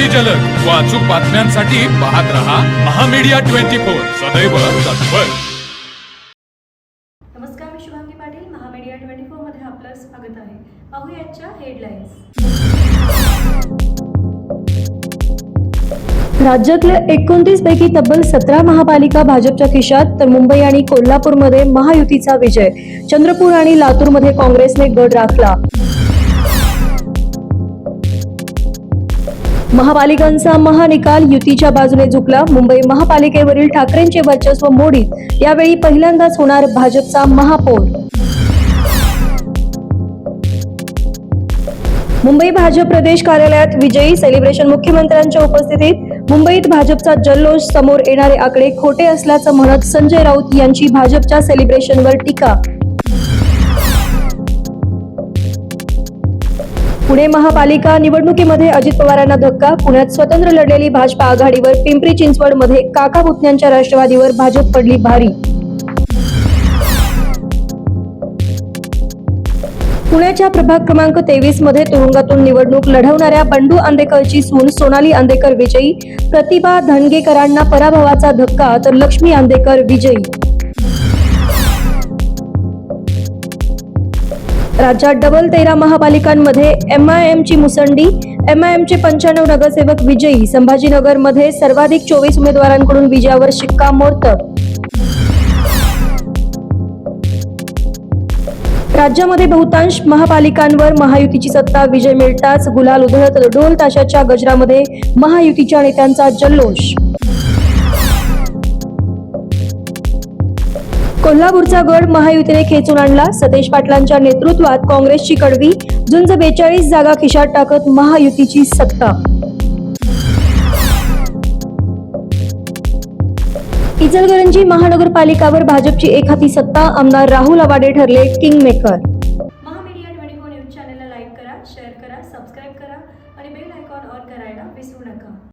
अति जलद. व अचूक बातम्यांसाठी पाहत रहा महामीडिया ट्वेंटी फोर. सदैव तत्पर. नमस्कार मी शुभांगी पाटील. महामीडिया ट्वेंटी मध्ये आपलं स्वागत आहे. पाहूया आजच्या हेडलाईन्स. राज्यातल्या एकोणतीस पैकी तब्बल सतरा महापालिका भाजपच्या खिशात तर मुंबई आणि कोल्हापूरमध्ये महायुतीचा विजय. चंद्रपूर आणि लातूरमध्ये काँग्रेसने गड राखला. महापालिकांचा महानिकाल युतीच्या बाजूने झुकला. मुंबई महापालिकेवरील ठाकरेंचे वर्चस्व मोडीत. यावेळी पहिल्यांदाच होणार भाजपचा महापौर. मुंबई भाजप प्रदेश कार्यालयात विजयी सेलिब्रेशन मुख्यमंत्र्यांच्या उपस्थितीत मुंबईत भाजपचा जल्लोष समोर येणारे आकडे खोटे असल्याचं म्हणत संजय राऊत यांची भाजपच्या सेलिब्रेशनवर टीका. पुणे महापालिका निवडणुकीमध्ये अजित पवारांना धक्का पुण्यात स्वतंत्र लढलेली भाजपा आघाडीवर पिंपरी चिंचवडमध्ये काका पुतण्यांच्या राष्ट्रवादीवर भाजप पडली भारी. पुण्याच्या प्रभाग क्रमांक तेवीसमध्ये तुरुंगातून निवडणूक लढवणाऱ्या बंडू आंदेकरची सून सोनाली आंदेकर विजयी प्रतिभा धनगेकरांना पराभवाचा धक्का तर लक्ष्मी आंदेकर विजयी. राज्यात डबल तेरा महापालिकांमध्ये एम आय एमची मुसंडी एम आय एमचे पंच्याण्णव नगरसेवक विजयी संभाजीनगरमध्ये सर्वाधिक चोवीस उमेदवारांकडून विजयावर शिक्कामोर्तब राज्यामध्ये बहुतांश महापालिकांवर महायुतीची सत्ता विजय मिळताच गुलाल उधळत ढोल ताशाच्या गजरामध्ये महायुतीच्या नेत्यांचा जल्लोष. कोल्हापूरचा गड महायुतीने खेचून आणला. सतेज पाटलांच्या नेतृत्वात काँग्रेसची कडवी झुंज बेचाळीस जागा खिशात टाकत महायुतीची सत्ता. इचलकरंजी महानगरपालिकावर भाजपची एकहाती सत्ता आमदार राहुल आवाडे ठरले king maker Mahamedia twenty four news चॅनलला लाईक करा शेअर करा सबस्क्राईब करा आणि बेल आयकॉन ऑन करायला विसरू नका.